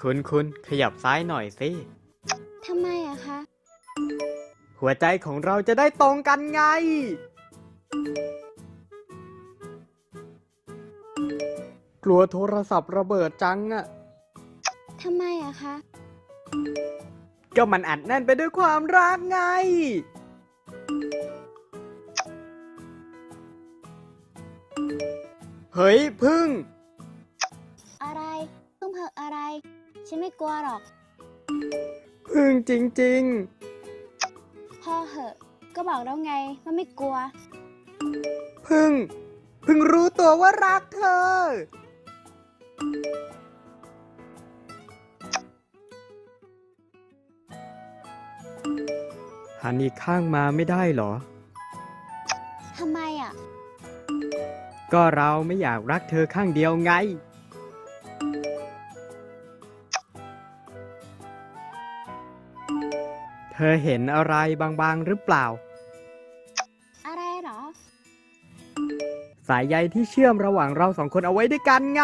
คุณคุณขยับซ้ายหน่อยสิ ทำไมอะคะ หัวใจของเราจะได้ตรงกันไง กลัวโทรศัพท์ระเบิดจังอะทำไมอะคะ ก็มันอัดแน่นไปด้วยความรักไง เฮ้ยพึ่งอะไรเพิ่ งเพิกอะไร ฉันไม่กลัวหรอกพึ่งจริงพอเหอะ ก็บอกแล้วไงว่าไม่กลัว ๆ พึ่ง พึ่งรู้ตัวว่ารักเธอ หันอีกข้างมาไม่ได้เหรอ ทำไมอะก็เราไม่อยากรักเธอข้างเดียวไง ธอเห็นอะไรบางๆหรือเปล่า อะไรเหรอ สายใยที่เชื่อมระหว่างเราสองคนเอาไว้ด้วยกันไง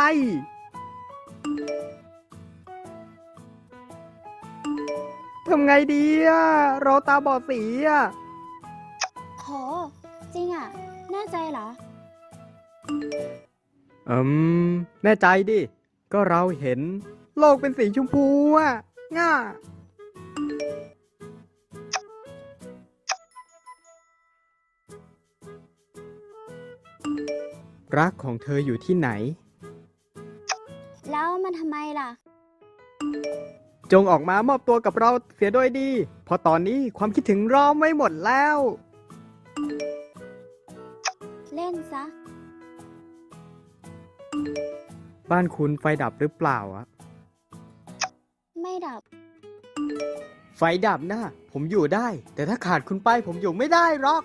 ทำไงดีอะเราตาบอดสีอะโห จริงอะแน่ใจเหรอ อืม แน่ใจดิ ก็เราเห็น โลกเป็นสีชมพูอะง่า รักของเธออยู่ที่ไหน แล้วมันทำไมล่ะ จงออกมามอบตัวกับเราเสียด้วยดี เพราะตอนนี้ความคิดถึงร้อมไว้หมดแล้ว เล่นซะ บ้านคุณไฟดับหรือเปล่าอะไม่ดับ ไฟดับนะ ผมอยู่ได้ แต่ถ้าขาดคุณไปผมอยู่ไม่ได้หรอก